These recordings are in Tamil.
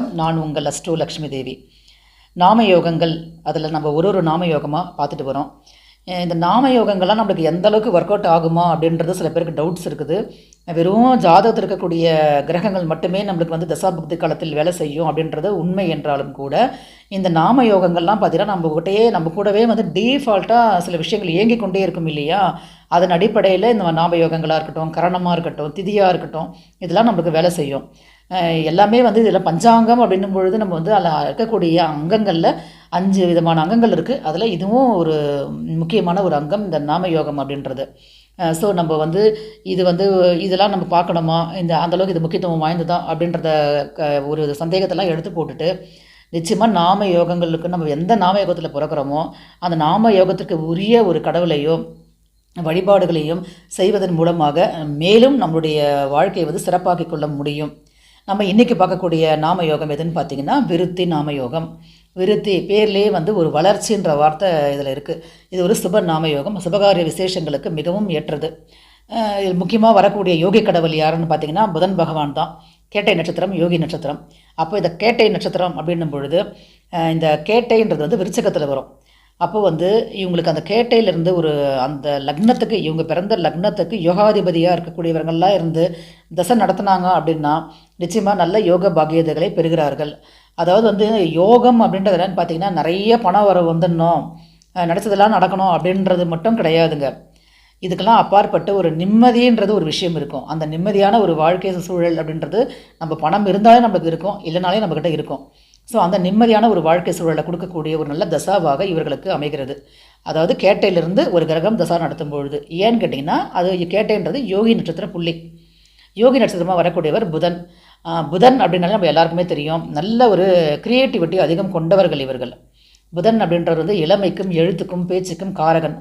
நான் உங்கள் அஸ்ட்ரோ லக்ஷ்மி தேவி நாம யோகங்கள் அதில் நம்ம ஒரு ஒரு நாம யோகமாக பார்த்துட்டு வரோம் இந்த நாம யோகங்கள்லாம் நம்மளுக்கு எந்த அளவுக்கு ஒர்க் அவுட் ஆகுமா அப்படின்றது சில பேருக்கு டவுட்ஸ் இருக்குது. வெறும் ஜாதகத்தில் இருக்கக்கூடிய கிரகங்கள் மட்டுமே நம்மளுக்கு வந்து தசாபக்தி காலத்தில் வேலை செய்யும் அப்படின்றது உண்மை என்றாலும் கூட இந்த நாம யோகங்கள்லாம் பார்த்தீங்கன்னா நம்ம கிட்டயே நம்ம கூடவே வந்து டீஃபால்ட்டாக சில விஷயங்கள் இயங்கிக் கொண்டே இருக்கும் இல்லையா? அதன் அடிப்படையில் இந்த நாம யோகங்களாக இருக்கட்டும் கரணமாக இருக்கட்டும் திதியாக இருக்கட்டும் இதெல்லாம் நம்மளுக்கு வேலை செய்யும். எல்லாமே வந்து இதில் பஞ்சாங்கம் அப்படின்னும் பொழுது நம்ம வந்து அதில் இருக்கக்கூடிய அங்கங்களில் அஞ்சு விதமான அங்கங்கள் இருக்குது அதில் இதுவும் ஒரு முக்கியமான ஒரு அங்கம் இந்த நாம யோகம் அப்படின்றது ஸோ நம்ம வந்து இது வந்து இதெல்லாம் நம்ம பார்க்கணுமா? இந்த அந்தளவுக்கு இது முக்கியத்துவம் வாய்ந்ததா? அப்படின்றத க ஒரு சந்தேகத்தெல்லாம் எடுத்து போட்டுட்டு நிச்சயமாக நாம யோகங்களுக்கு நம்ம எந்த நாம யோகத்தில் பிறக்கிறோமோ அந்த நாம யோகத்துக்கு உரிய ஒரு கடவுளையோ வழிபாடுகளையும் செய்வதன் மூலமாக மேலும் நம்மளுடைய வாழ்க்கையை வந்து சிறப்பாக்கிக் கொள்ள முடியும். நம்ம இன்றைக்கி பார்க்கக்கூடிய நாம யோகம் எதுன்னு பார்த்தீங்கன்னா விருத்தி நாம யோகம் விருத்தி பேர்லேயே வந்து ஒரு வளர்ச்சின்ற வார்த்தை இதில் இருக்குது இது ஒரு சுப நாம யோகம் சுபகாரிய விசேஷங்களுக்கு மிகவும் ஏற்றது. இதில் முக்கியமாக வரக்கூடிய யோகி கடவுள் யாருன்னு பார்த்தீங்கன்னா புதன் பகவான் தான். கேட்டை நட்சத்திரம் யோகி நட்சத்திரம். அப்போ இந்த கேட்டை நட்சத்திரம் அப்படின்னும் பொழுது இந்த கேட்டைன்றது வந்து விருச்சகத்தில் வரும். அப்போ வந்து இவங்களுக்கு அந்த கேட்டையிலிருந்து ஒரு அந்த லக்னத்துக்கு இவங்க பிறந்த லக்னத்துக்கு யோகாதிபதியாக இருக்கக்கூடியவர்கள்லாம் இருந்து தசை நடத்துனாங்க அப்படின்னா நிச்சயமாக நல்ல யோக பாக்கியதைகளை பெறுகிறார்கள். அதாவது வந்து யோகம் அப்படின்றது என்னன்னு பார்த்தீங்கன்னா நிறைய பணம் வர வந்துடணும் நினச்சதெல்லாம் நடக்கணும் அப்படின்றது மட்டும் கிடையாதுங்க. இதுக்கெல்லாம் அப்பாற்பட்டு ஒரு நிம்மதின்றது ஒரு விஷயம் இருக்கும். அந்த நிம்மதியான ஒரு வாழ்க்கை சூழல் அப்படின்றது நம்ம பணம் இருந்தாலே நம்மளுக்கு இருக்கும் இல்லைனாலே நம்மக்கிட்ட இருக்கும். ஸோ அந்த நிம்மதியான ஒரு வாழ்க்கை சூழலை கொடுக்கக்கூடிய ஒரு நல்ல தசாவாக இவர்களுக்கு அமைகிறது. அதாவது கேட்டையிலிருந்து ஒரு கிரகம் தசா நடத்தும் பொழுது. ஏன்னு கேட்டிங்கன்னா அது கேட்டைன்றது யோகி நட்சத்திர புள்ளி. யோகி நட்சத்திரமாக வரக்கூடியவர் புதன். புதன் அப்படின்னாலே நம்ம எல்லாருக்குமே தெரியும். நல்ல ஒரு க்ரியேட்டிவிட்டி அதிகம் கொண்டவர்கள் இவர்கள். புதன் அப்படின்றவர் வந்து இளமைக்கும் எழுத்துக்கும் பேச்சுக்கும் காரகன்.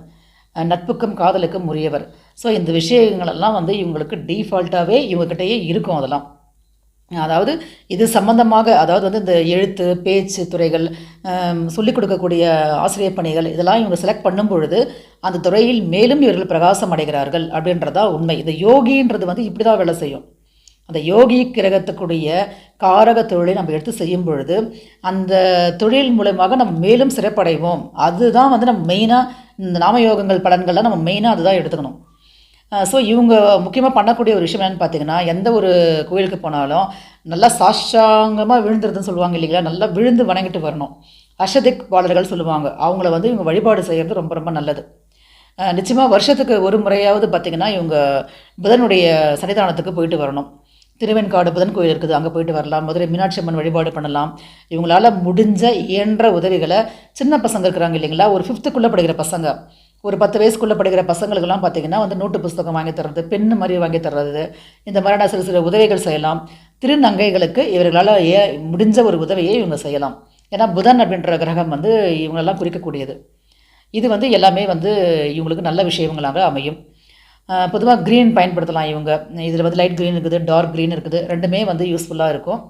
நட்புக்கும் காதலுக்கும் உரியவர். ஸோ இந்த விஷயங்களெல்லாம் வந்து இவங்களுக்கு டீஃபால்ட்டாகவே இவங்ககிட்டயே இருக்கும் அதெல்லாம். அதாவது இது சம்பந்தமாக அதாவது வந்து இந்த எழுத்து பேச்சு துறைகள் சொல்லிக் கொடுக்கக்கூடிய ஆசிரியர் பணிகள் இதெல்லாம் இவங்க செலக்ட் பண்ணும் பொழுது அந்த துறையில் மேலும் இவர்கள் பிரகாசம் அடைகிறார்கள் அப்படின்றதா உண்மை. இந்த யோகின்றது வந்து இப்படி தான் வேலை செய்யும். அந்த யோகி கிரகத்துக்குடைய காரக தொழிலை நம்ம எடுத்து செய்யும் பொழுது அந்த தொழில் மூலமாக நம்ம மேலும் சிறப்படைவோம். அதுதான் வந்து நம்ம மெயினாக இந்த நாமயோகங்கள் பலன்கள்லாம் நம்ம மெயினாக அதுதான் எடுத்துக்கணும். ஸோ இவங்க முக்கியமாக பண்ணக்கூடிய ஒரு விஷயம் என்னென்னு பார்த்தீங்கன்னா எந்த ஒரு கோயிலுக்கு போனாலும் நல்லா சாஷ்டாங்கமாக விழுந்துருதுன்னு சொல்லுவாங்க இல்லைங்களா? நல்லா விழுந்து வணங்கிட்டு வரணும். அஷதிக் பாலர்கள் சொல்லுவாங்க. அவங்கள வந்து இவங்க வழிபாடு செய்கிறது ரொம்ப ரொம்ப நல்லது. நிச்சயமாக வருஷத்துக்கு ஒரு முறையாவது பார்த்திங்கன்னா இவங்க புதனுடைய சன்னிதானத்துக்கு போயிட்டு வரணும். திருவெண்காடு புதன் கோயில் இருக்குது அங்கே போயிட்டு வரலாம். மதுரை மீனாட்சி அம்மன் வழிபாடு பண்ணலாம். இவங்களால் முடிஞ்ச இயன்ற உதவிகளை சின்ன பசங்க இருக்கிறாங்க இல்லைங்களா? ஒரு ஃபிஃப்த்துக்குள்ளே படிக்கிற பசங்க. ஒரு பத்து வயசுக்குள்ளே படிக்கிற பசங்களுக்கெல்லாம் பார்த்தீங்கன்னா வந்து நோட்டு புஸ்தகம் வாங்கி தர்றது பென்னு மாதிரி வாங்கி தர்றது இந்த மாதிரியான சிறு சிறு உதவிகள் செய்யலாம். திருநங்கைகளுக்கு இவர்களால் ஏ முடிஞ்ச ஒரு உதவியை இவங்க செய்யலாம். ஏன்னா புதன் அப்படின்ற கிரகம் வந்து இவங்களெல்லாம் குறிக்கக்கூடியது. இது வந்து எல்லாமே வந்து இவங்களுக்கு நல்ல விஷயங்களாக அமையும். பொதுவாக க்ரீன் பயன்படுத்தலாம் இவங்க. இதில் வந்து லைட் க்ரீன் இருக்குது டார்க் க்ரீன் இருக்குது. ரெண்டுமே வந்து யூஸ்ஃபுல்லாக இருக்கும்.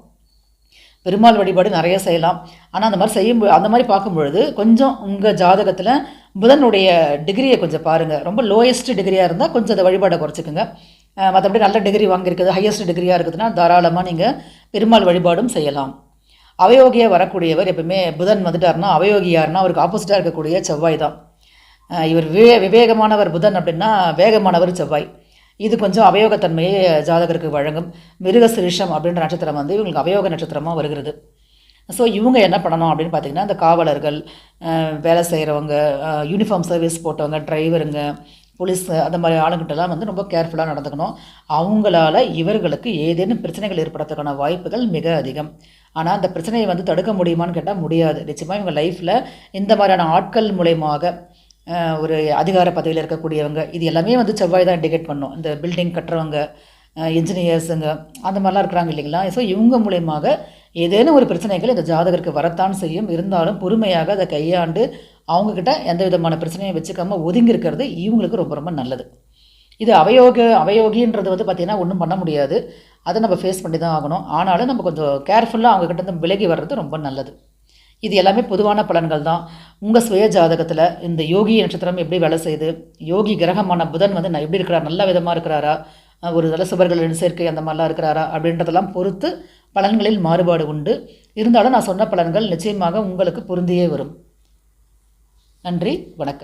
பெருமாள் வழிபாடு நிறைய செய்யலாம். ஆனால் அந்த மாதிரி செய்யும் அந்த மாதிரி பார்க்கும்பொழுது கொஞ்சம் உங்கள் ஜாதகத்தில் புதனுடைய டிகிரியை கொஞ்சம் பாருங்கள் ரொம்ப லோயஸ்ட் டிகிரியாக இருந்தால் கொஞ்சம் அதை வழிபாடை குறைச்சிக்கோங்க. மற்றபடி நல்ல டிகிரி வாங்கியிருக்குது ஹையஸ்ட் டிகிரியாக இருக்குதுன்னா தாராளமாக நீங்கள் பெருமாள் வழிபாடும் செய்யலாம். அவயோகியாக வரக்கூடியவர் எப்பவுமே புதன் வந்துட்டார்னா அவயோகியார்னா அவருக்கு ஆப்போசிட்டாக இருக்கக்கூடிய செவ்வாய் தான். இவர் விவே விவேகமானவர் புதன் அப்படின்னா வேகமானவர் செவ்வாய். இது கொஞ்சம் அவயோகத்தன்மையை ஜாதகருக்கு வழங்கும். மிருகசிரிஷம் அப்படின்ற நட்சத்திரம் வந்து இவங்களுக்கு அவயோக நட்சத்திரமாக வருகிறது. ஸோ இவங்க என்ன பண்ணணும் அப்படின்னு பார்த்தீங்கன்னா இந்த காவலர்கள் வேலை செய்கிறவங்க யூனிஃபார்ம் சர்வீஸ் போட்டவங்க டிரைவருங்க போலீஸ் அந்த மாதிரி ஆளுங்கிட்டலாம் வந்து ரொம்ப கேர்ஃபுல்லாக நடந்துக்கணும். அவங்களால இவர்களுக்கு ஏதேனும் பிரச்சனைகள் ஏற்படுறதுக்கான வாய்ப்புகள் மிக அதிகம். ஆனால் அந்த பிரச்சனையை வந்து தடுக்க முடியுமான்னு கேட்டால் முடியாது. நிச்சயமாக இவங்க லைஃப்பில் இந்த மாதிரியான ஆட்கள் மூலயமாக ஒரு அதிகார பதவியில் இருக்கக்கூடியவங்க இது எல்லாமே வந்து செவ்வாய் தான் இண்டிகேட் பண்ணும். இந்த பில்டிங் கட்டுறவங்க இன்ஜினியர்ஸுங்க அந்த மாதிரிலாம் இருக்கிறாங்க இல்லைங்களா? ஸோ இவங்க மூலயமாக ஏதேனும் ஒரு பிரச்சனைகள் இந்த ஜாதகருக்கு வரத்தான் செய்யும். இருந்தாலும் பொறுமையாக அதை கையாண்டு அவங்கக்கிட்ட எந்த விதமான பிரச்சனையும் வச்சுக்காம ஒதுங்கி இருக்கிறது இவங்களுக்கு ரொம்ப ரொம்ப நல்லது. இது அவயோக அவயோகின்றது வந்து பார்த்திங்கன்னா ஒன்றும் பண்ண முடியாது. அதை நம்ம ஃபேஸ் பண்ணி தான் ஆகணும். ஆனாலும் நம்ம கொஞ்சம் கேர்ஃபுல்லாக அவங்கக்கிட்ட இருந்து விலகி வர்றது ரொம்ப நல்லது. இது எல்லாமே பொதுவான பலன்கள் தான். உங்கள் சுய ஜாதகத்தில் இந்த யோகி நட்சத்திரம் எப்படி வேலை செய்யுது? யோகி கிரகமான புதன் வந்து நான் எப்படி இருக்கிறார்? நல்ல விதமாக இருக்கிறாரா? ஒரு நல்ல சுபர்களின் சேர்க்கை அந்த மாதிரிலாம் இருக்கிறாரா? அப்படின்றதெல்லாம் பொறுத்து பலன்களில் மாறுபாடு உண்டு. இருந்தாலும் நான் சொன்ன பலன்கள் நிச்சயமாக உங்களுக்கு பொருந்தியே வரும். நன்றி வணக்கம்.